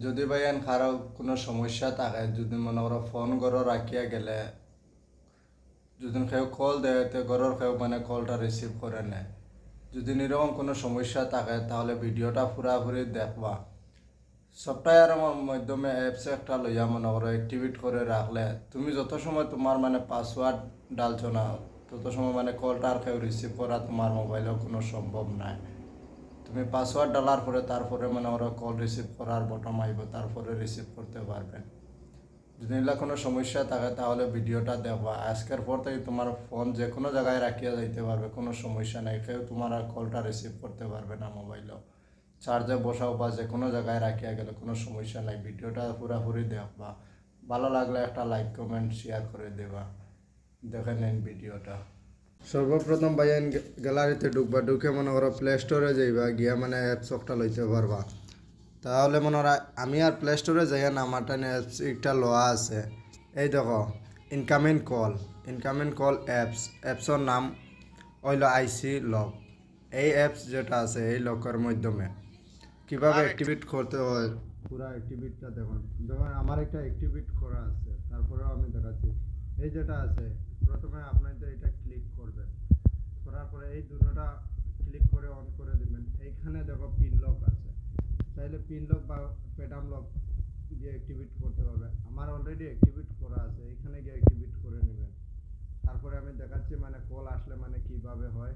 যদি ভাইয়ান কারও কোনো সমস্যা থাকে, যদি মনে করো ফোন করো রাখিয়া গেলে, যদি কেউ কল দেয়, তো ঘরের কেউ মানে কলটা রিসিভ করে নেয় যদি এরকম কোনো সমস্যা থাকে, তাহলে ভিডিওটা পুরাপুরি দেখবা। সফটওয়্যারের মাধ্যমে অ্যাপস একটা লইয়া মনে করো অ্যাক্টিভেট করে রাখলে তুমি যত সময় তোমার মানে পাসওয়ার্ড ডালছো না তত সময় মানে কলটা আর কেউ রিসিভ করা তোমার মোবাইলেও কোনো সম্ভব নাই। তুমি পাসওয়ার্ড ডালার পরে তারপরে মানে ওরা কল রিসিভ করার বটম আইব তারপরে রিসিভ করতে পারবেন যদি এগুলা কোনো সমস্যা থাকে তাহলে ভিডিওটা দেখবা। আজকের পর থেকে তোমার ফোন যে কোনো জায়গায় রাখিয়া যাইতে পারবে, কোনো সমস্যা নেই। কেউ তোমার কলটা রিসিভ করতে পারবে না মোবাইলেও চার্জে বসাও বা যে কোনো জায়গায় রাখিয়া গেলে কোনো সমস্যা নাই। ভিডিওটা পুরাপুরি দেখবা। ভালো লাগলে একটা লাইক কমেন্ট শেয়ার করে দেবা। দেখে নেন ভিডিওটা। সর্বপ্রথম ভাইয়ান গ্যালারিতে ঢুকবা ঢুকে মনে করো প্লে স্টোরে যাইবা গিয়া মানে অ্যাপস একটা লইতে পারবা। তাহলে মনে হয় আমি আর প্লে স্টোরে যাইয়া না আমার টাইনে অ্যাপস একটা লোয়া আছে। এই দেখো incoming call incoming call apps অ্যাপসের নাম হইল আইসি লক এই অ্যাপস যেটা আছে এই লকের মাধ্যমে। কীভাবে অ্যাক্টিভেট করতে হয়? পুরো অ্যাক্টিভেটটা দেখুন। দেখুন আমার একটা অ্যাক্টিভেট করা আছে তারপরেও আমি দেখাচ্ছি। এই যেটা আছে, প্রথমে আপনাদের এটা ক্লিক করবেন। করার পরে এই দুটোটা ক্লিক করে অন করে দিবেন। এইখানে দেখো পিন লক আছে। চাইলে পিন লক বা পেডাম লক দিয়ে অ্যাক্টিভেট করতে পারবে। আমার অলরেডি অ্যাক্টিভেট করা আছে। এখানে গিয়ে অ্যাক্টিভেট করে নেবেন। তারপরে আমি দেখাচ্ছি মানে কল আসলে মানে কীভাবে হয়।